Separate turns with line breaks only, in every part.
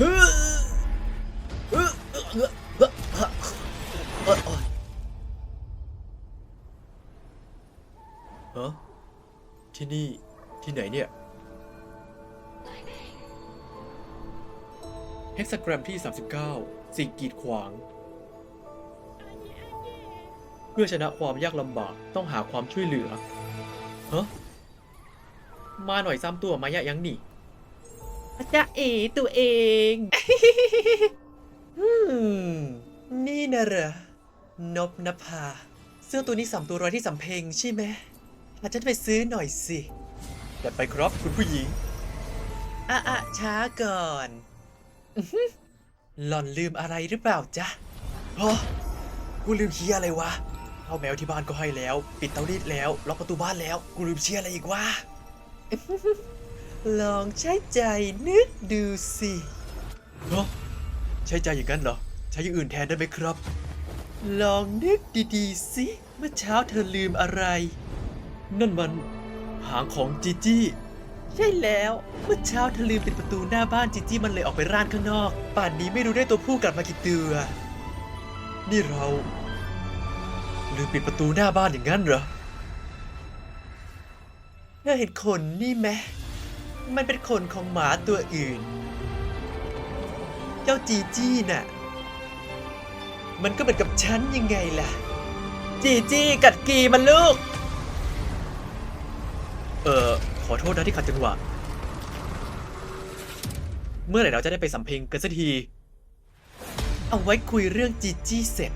ฮึฮึฮึฮึฮึโอ๊ยโอ๊ยฮะที่นี่ที่ไหนเนี่ยเฮกซาแกรมที่ 39 สิ่งกีดขวาง เพื่อชนะความยากลำบากต้องหาความช่วยเหลือฮะมาหน่อยซ้ำตัวมายะยังนี่ จารย์เอตัวเองอืมนี่นะเหรอนบนภาเสื้อตัวนี้สามตัวร้อยที่สำเพ็งใช่ไหมอาจจะไปซื้อหน่อยสิจัดไปครับคุณผู้หญิงอะอะช้าก่อนหล่อนลืมอะไรหรือเปล่าจ๊ะฮะกูลืมเชียร์อะไรวะเอาแมวที่บ้านก็ให้แล้ว ปิดเตารีดแล้วล็อกประตูบ้านแล้ว กูลืมเชียร์อะไรอีกวะ ลองใช้ใจนึกดูสิฮะใช้ใจอย่างนั้นเหรอ ใช้อย่างอื่นแทนได้ไหมครับ ลองนึกดีๆสิ เมื่อเช้าเธอลืมอะไร นั่นมัน หางของจีจี้ ใช่แล้ว เมื่อเช้าเธอลืมปิดประตูหน้าบ้านจีจี้มันเลยออกไปร้านข้างนอก ป่านนี้ไม่รู้ได้ตัวผู้กลับมากี่ตัวนี่เรา ลืมปิดประตูหน้าบ้านอย่างนั้นเหรอเธอเห็นขนนี่ไหม มันเป็นขนของหมาตัวอื่น เจ้าจีจี้น่ะ มันก็เหมือนกับฉันยังไงล่ะ จีจี้กัดกีมันลูก เออขอโทษนะที่ขัดจังหวะ เมื่อไหร่เราจะได้ไปสำเพ็งกันสักที เอาไว้คุยเรื่องจีจี้เสร็จ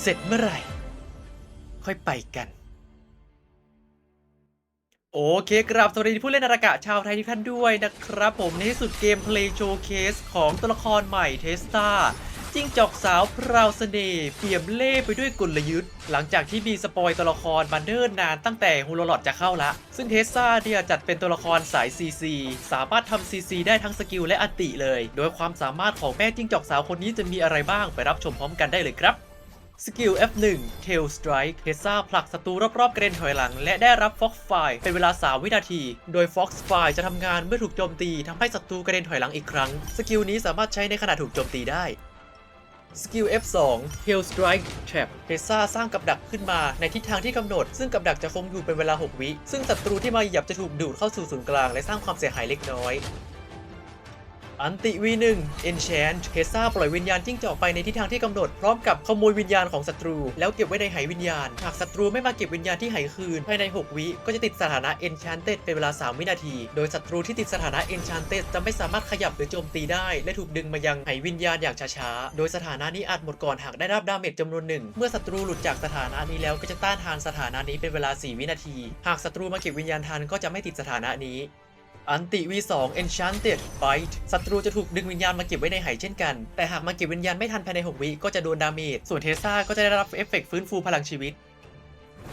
เสร็จเมื่อไหร่ ค่อยไปกัน โอเคครับสวัสดีผู้เล่นอารากะชาวไทยทุกท่านด้วยนะครับ ผมในที่สุดเกมเพลย์โชว์เคสของตัวละครใหม่เทสตาจิ้งจอกสาวพราวเสน่ห์เปี่ยมเล่ห์ไปด้วยกลยุทธ์หลังจากที่มีสปอยตัวละครมาเนิ่นนานตั้งแต่ฮูโรลอดจะเข้าละ ซึ่งเทสซาเนี่ยจัดเป็นตัวละครสาย CC สามารถทำ CC ได้ทั้งสกิลและอัติเลย โดยความสามารถของแม่จิ้งจอกสาวคนนี้จะมีอะไรบ้างไปรับชมพร้อมกันได้เลยครับ สกิล F1 Tail Strike เทซ่าผลักศัตรูรอบๆกระเด็นถอยหลัง และได้รับ Fox Fire เป็นเวลา 3 วินาที โดย Fox Fire จะทำงานเมื่อถูกโจมตีทำให้ศัตรูกระเด็นถอยหลังอีกครั้ง สกิลนี้สามารถใช้ในขณะถูกโจมตีได้สกิล F2 Tail Strike Trap เทซ่าสร้างกับดักขึ้นมาในทิศทางที่กำหนด ซึ่งกับดักจะคงอยู่เป็นเวลา 6 วิ ซึ่งศัตรูที่มาเหยียบจะถูกดูดเข้าสู่ศูนย์กลาง และสร้างความเสียหายเล็กน้อย อันติ V1 Enchant เทซ่าปล่อยวิญญาณจิ้งจอกไปในทิศทางที่กำหนด พร้อมกับขโมยวิญญาณของศัตรู แล้วเก็บไว้ในไหวิญญาณ หากศัตรูไม่มาเก็บวิญญาณที่ไหคืน ภายใน 6 วิ ก็จะติดสถานะ Enchanted เป็นเวลา 3 วินาที โดยศัตรูที่ติดสถานะ Enchanted จะไม่สามารถขยับหรือโจมตีได้ และถูกดึงมายังไหวิญญาณอย่างช้าๆ โดยสถานะนี้อาจหมดก่อนหากได้รับดาเมจจำนวนหนึ่ง เมื่อศัตรูหลุดจากสถานะนี้แล้วก็จะต้านทานสถานะนี้เป็นเวลา 4 วินาที หากศัตรูมาเก็บวิญญาณทันก็จะไม่ติดสถานะนี้ อันติ V2 Enchanted Bite ศัตรูจะถูกดึงวิญญาณมาเก็บไว้ในไหเช่นกัน แต่หากมาเก็บวิญญาณไม่ทันภายใน 6 วิก็จะโดนดาเมจ ส่วนเทซ่าก็จะได้รับเอฟเฟกต์ฟื้นฟูพลังชีวิต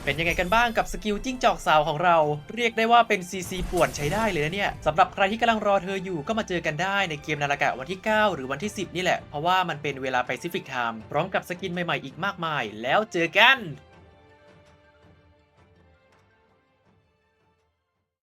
เป็นยังไงกันบ้างกับสกิลจิ้งจอกสาวของเรา เรียกได้ว่าเป็น CC ป่วนใช้ได้เลยนะเนี่ยสำหรับใครที่กำลังรอเธออยู่ก็มาเจอกันได้ในเกมนาฬกะวันที่ 9 หรือวันที่ 10 นี่แหละ เพราะว่ามันเป็นเวลา Pacific Time พร้อมกับสกินใหม่ๆอีกมากมาย แล้วเจอกัน